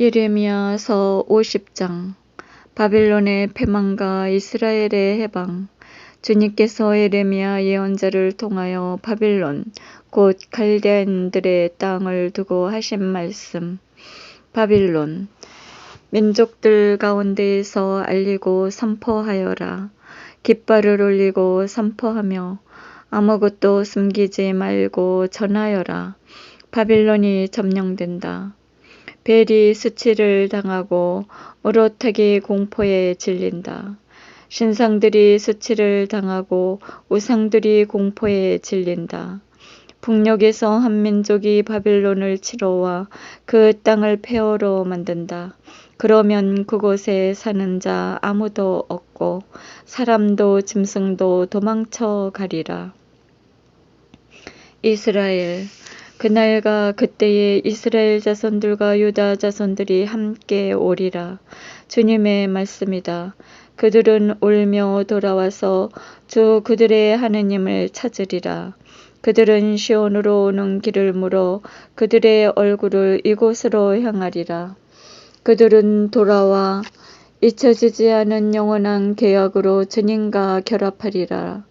예레미야서 50장 바빌론의 패망과 이스라엘의 해방 주님께서 예레미야 예언자를 통하여 바빌론 곧 갈대인들의 땅을 두고 하신 말씀. 바빌론 민족들 가운데에서 알리고 선포하여라. 깃발을 올리고 선포하며 아무것도 숨기지 말고 전하여라. 바빌론이 점령된다. 벨이 수치를 당하고 으로타기 공포에 질린다. 신상들이 수치를 당하고 우상들이 공포에 질린다. 북녘에서 한 민족이 바빌론을 치러와 그 땅을 폐허로 만든다. 그러면 그곳에 사는 자 아무도 없고 사람도 짐승도 도망쳐 가리라. 이스라엘 그날과 그때에 이스라엘 자손들과 유다 자손들이 함께 오리라. 주님의 말씀이다. 그들은 울며 돌아와서 주 그들의 하느님을 찾으리라. 그들은 시온으로 오는 길을 물어 그들의 얼굴을 이곳으로 향하리라. 그들은 돌아와 잊혀지지 않은 영원한 계약으로 주님과 결합하리라.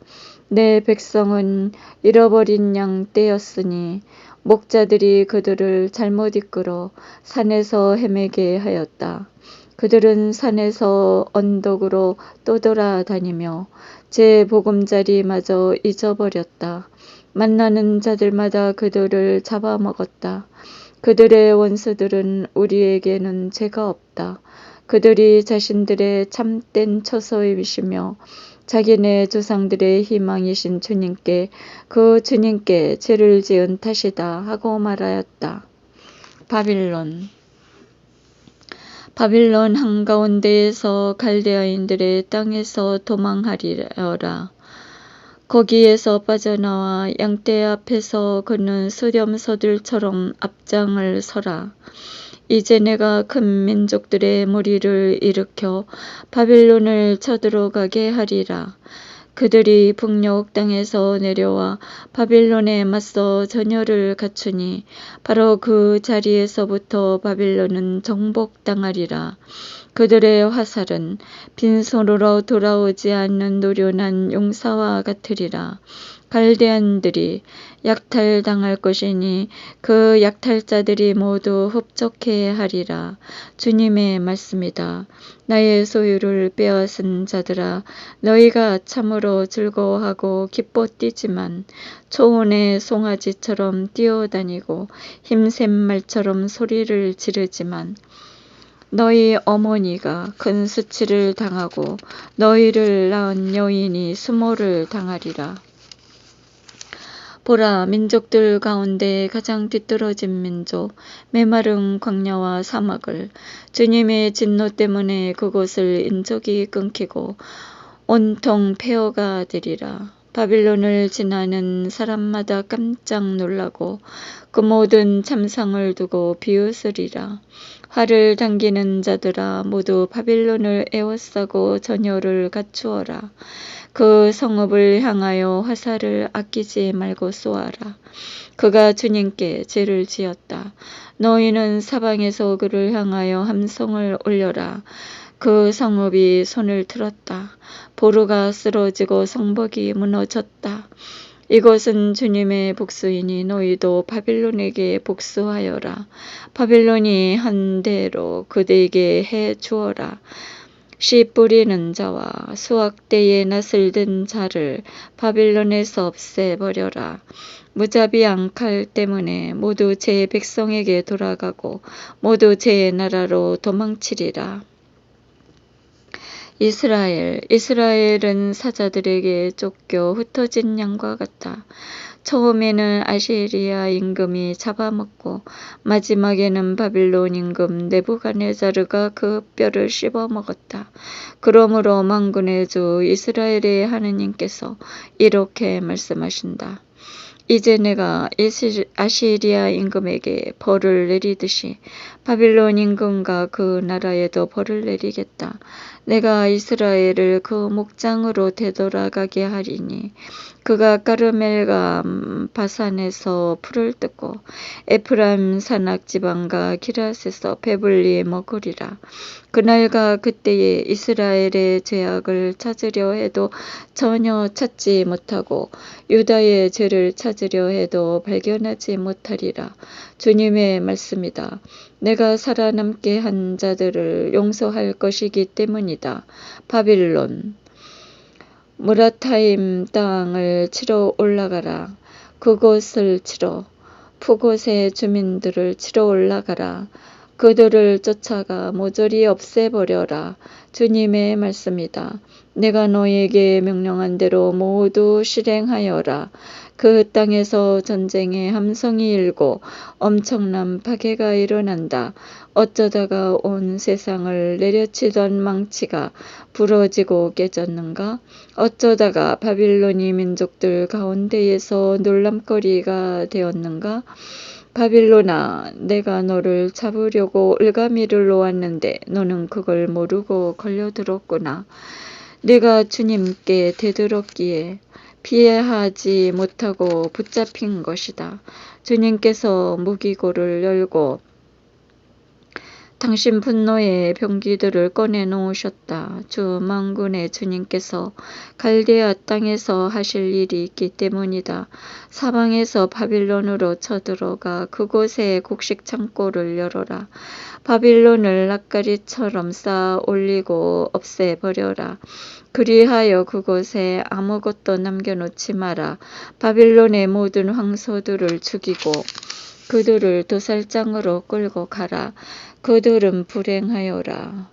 내 백성은 잃어버린 양 떼었으니 목자들이 그들을 잘못 이끌어 산에서 헤매게 하였다. 그들은 산에서 언덕으로 떠돌아다니며 제 보금자리마저 잊어버렸다. 만나는 자들마다 그들을 잡아먹었다. 그들의 원수들은 우리에게는 죄가 없다. 그들이 자신들의 참된 처소이시며 자기네 조상들의 희망이신 주님께 그 주님께 죄를 지은 탓이다 하고 말하였다. 바빌론 바빌론 한가운데에서 갈대아인들의 땅에서 도망하리라. 거기에서 빠져나와 양떼 앞에서 그는 수렴서들처럼 앞장을 서라. 이제 내가 큰 민족들의 무리를 일으켜 바빌론을 쳐들어 가게 하리라. 그들이 북녘 땅에서 내려와 바빌론에 맞서 전열을 갖추니 바로 그 자리에서부터 바빌론은 정복당하리라. 그들의 화살은 빈손으로 돌아오지 않는 노련한 용사와 같으리라. 갈대안들이 약탈당할 것이니 그 약탈자들이 모두 흡족해 하리라. 주님의 말씀이다. 나의 소유를 빼앗은 자들아 너희가 참으로 즐거워하고 기뻐 뛰지만 초원의 송아지처럼 뛰어다니고 힘센 말처럼 소리를 지르지만 너희 어머니가 큰 수치를 당하고 너희를 낳은 여인이 수모를 당하리라. 보라 민족들 가운데 가장 뒤떨어진 민족 메마른 광야와 사막을 주님의 진노 때문에 그곳을 인적이 끊기고 온통 폐허가 되리라. 바빌론을 지나는 사람마다 깜짝 놀라고 그 모든 참상을 두고 비웃으리라. 화를 당기는 자들아 모두 바빌론을 에워싸고 전열을 갖추어라. 그 성읍을 향하여 화살을 아끼지 말고 쏘아라. 그가 주님께 죄를 지었다. 너희는 사방에서 그를 향하여 함성을 올려라. 그 성읍이 손을 들었다. 보루가 쓰러지고 성벽이 무너졌다. 이것은 주님의 복수이니 너희도 바빌론에게 복수하여라. 바빌론이 한 대로 그대에게 해 주어라. 씨 뿌리는 자와 수확 때에 낯을 든 자를 바빌론에서 없애버려라. 무자비한 칼 때문에 모두 제 백성에게 돌아가고 모두 제 나라로 도망치리라. 이스라엘, 이스라엘은 사자들에게 쫓겨 흩어진 양과 같다. 처음에는 아시리아 임금이 잡아먹고 마지막에는 바빌론 임금 네부갓네자르가 그 뼈를 씹어 먹었다. 그러므로 망군의 주 이스라엘의 하느님께서 이렇게 말씀하신다. 이제 내가 아시리아 임금에게 벌을 내리듯이 바빌론 임금과 그 나라에도 벌을 내리겠다. 내가 이스라엘을 그 목장으로 되돌아가게 하리니 그가 까르멜과 바산에서 풀을 뜯고 에프라임 산악 지방과 기라스에서 배불리 먹으리라. 그날과 그때에 이스라엘의 죄악을 찾으려 해도 전혀 찾지 못하고 유다의 죄를 찾으려 해도 발견하지 못하리라. 주님의 말씀이다. 내가 살아남게 한 자들을 용서할 것이기 때문이다. 바빌론 무라타임 땅을 치러 올라가라. 그곳을 치러 푸곳의 주민들을 치러 올라가라. 그들을 쫓아가 모조리 없애버려라. 주님의 말씀이다. 내가 너에게 명령한 대로 모두 실행하여라. 그 땅에서 전쟁의 함성이 일고 엄청난 파괴가 일어난다. 어쩌다가 온 세상을 내려치던 망치가 부러지고 깨졌는가? 어쩌다가 바빌로니 민족들 가운데에서 놀람거리가 되었는가? 바빌로나, 내가 너를 잡으려고 을가미를 놓았는데 너는 그걸 모르고 걸려들었구나. 내가 주님께 되들었기에 피하지 못하고 붙잡힌 것이다. 주님께서 무기고를 열고 당신 분노의 병기들을 꺼내 놓으셨다. 주 망군의 주님께서 갈대아 땅에서 하실 일이 있기 때문이다. 사방에서 바빌론으로 쳐들어가 그곳에 곡식 창고를 열어라. 바빌론을 낯가리처럼 쌓아 올리고 없애버려라. 그리하여 그곳에 아무것도 남겨놓지 마라. 바빌론의 모든 황소들을 죽이고 그들을 도살장으로 끌고 가라. 그들은 불행하여라.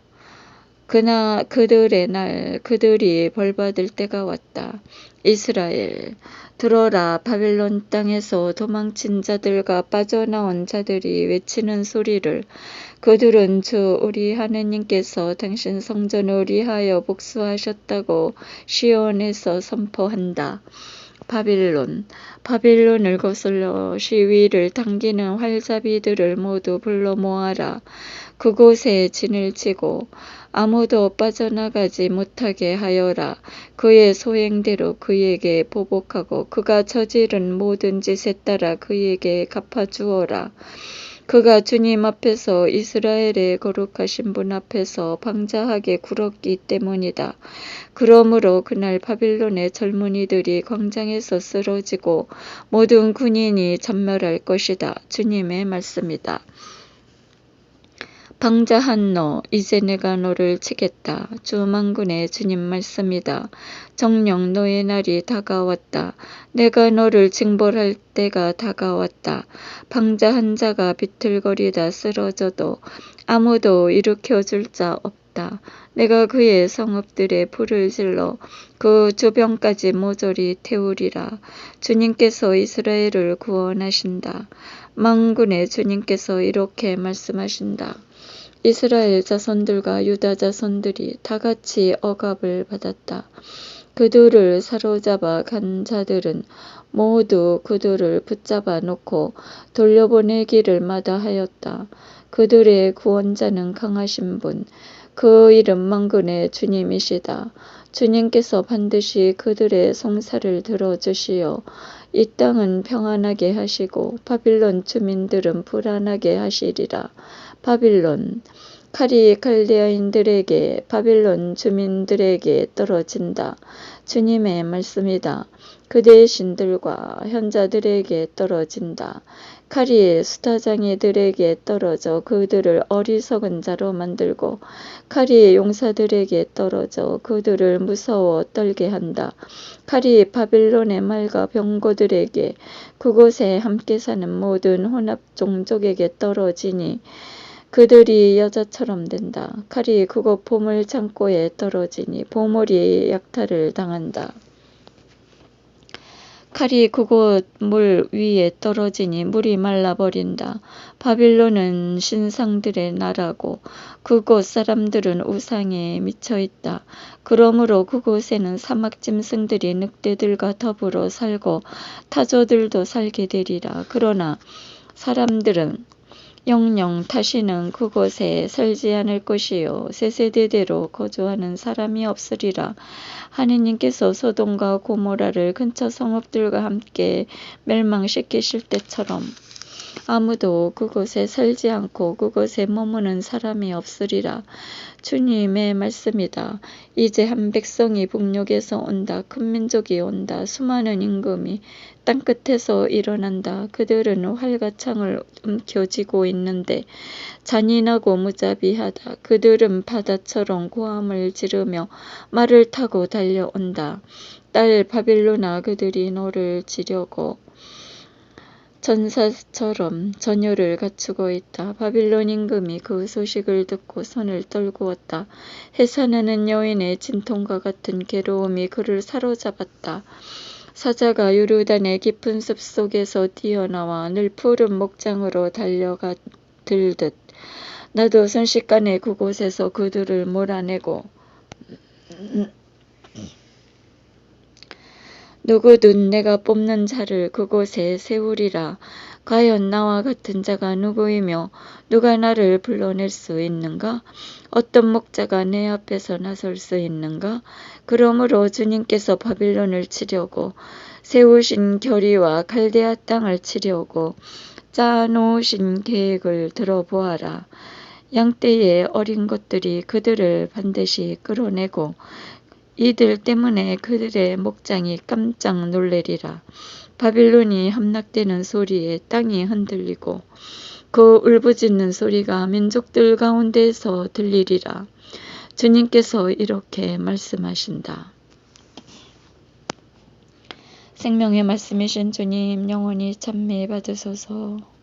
그나 그들의 날 그들이 벌받을 때가 왔다. 이스라엘 들어라 바벨론 땅에서 도망친 자들과 빠져나온 자들이 외치는 소리를 그들은 주 우리 하느님께서 당신 성전을 위하여 복수하셨다고 시온에서 선포한다. 바빌론 바빌론을 거슬러 시위를 당기는 활잡이들을 모두 불러 모아라. 그곳에 진을 치고 아무도 빠져나가지 못하게 하여라. 그의 소행대로 그에게 보복하고 그가 저지른 모든 짓에 따라 그에게 갚아주어라. 그가 주님 앞에서 이스라엘의 거룩하신 분 앞에서 방자하게 굴었기 때문이다. 그러므로 그날 바빌론의 젊은이들이 광장에서 쓰러지고 모든 군인이 전멸할 것이다. 주님의 말씀이다. 방자한 너, 이제 내가 너를 치겠다. 주만군의 주님 말씀이다. 정령 너의 날이 다가왔다. 내가 너를 징벌할 때가 다가왔다. 방자한 자가 비틀거리다 쓰러져도 아무도 일으켜줄 자 없다. 내가 그의 성읍들의 불을 질러 그 주변까지 모조리 태우리라. 주님께서 이스라엘을 구원하신다. 망군의 주님께서 이렇게 말씀하신다. 이스라엘 자손들과 유다 자손들이 다 같이 억압을 받았다. 그들을 사로잡아 간 자들은 모두 그들을 붙잡아 놓고 돌려보내기를 마다하였다. 그들의 구원자는 강하신 분, 그 이름 망군의 주님이시다. 주님께서 반드시 그들의 송사를 들어주시어 이 땅은 평안하게 하시고 바빌론 주민들은 불안하게 하시리라. 바빌론 칼이 칼데아인들에게 바빌론 주민들에게 떨어진다. 주님의 말씀이다. 그대의 신들과 현자들에게 떨어진다. 칼이 수타장이들에게 떨어져 그들을 어리석은 자로 만들고 칼이 용사들에게 떨어져 그들을 무서워 떨게 한다. 칼이 바빌론의 말과 병고들에게 그곳에 함께 사는 모든 혼합 종족에게 떨어지니 그들이 여자처럼 된다. 칼이 그곳 보물 창고에 떨어지니 보물이 약탈을 당한다. 칼이 그곳 물 위에 떨어지니 물이 말라버린다. 바빌론은 신상들의 나라고 그곳 사람들은 우상에 미쳐 있다. 그러므로 그곳에는 사막 짐승들이 늑대들과 더불어 살고 타조들도 살게 되리라. 그러나 사람들은 영영 다시는 그곳에 살지 않을 것이요 세세대대로 거주하는 사람이 없으리라. 하느님께서 소돔과 고모라를 근처 성읍들과 함께 멸망시키실 때처럼 아무도 그곳에 살지 않고 그곳에 머무는 사람이 없으리라. 주님의 말씀이다. 이제 한 백성이 북녘에서 온다. 큰 민족이 온다. 수많은 임금이 땅끝에서 일어난다. 그들은 활가창을 움켜쥐고 있는데 잔인하고 무자비하다. 그들은 바다처럼 고함을 지르며 말을 타고 달려온다. 딸 바빌로나 그들이 너를 지려고 전사처럼 전율을 갖추고 있다. 바빌론 임금이 그 소식을 듣고 손을 떨구었다. 해산하는 여인의 진통과 같은 괴로움이 그를 사로잡았다. 사자가 유르단의 깊은 숲 속에서 뛰어나와 늘 푸른 목장으로 달려가 들듯 나도 순식간에 그곳에서 그들을 몰아내고 누구든 내가 뽑는 자를 그곳에 세우리라. 과연 나와 같은 자가 누구이며 누가 나를 불러낼 수 있는가? 어떤 목자가 내 앞에서 나설 수 있는가? 그러므로 주님께서 바빌론을 치려고 세우신 결의와 갈대아 땅을 치려고 짜놓으신 계획을 들어보아라. 양떼의 어린 것들이 그들을 반드시 끌어내고 이들 때문에 그들의 목장이 깜짝 놀래리라. 바빌론이 함락되는 소리에 땅이 흔들리고 그 울부짖는 소리가 민족들 가운데에서 들리리라. 주님께서 이렇게 말씀하신다. 생명의 말씀이신 주님 영원히 찬미 받으소서.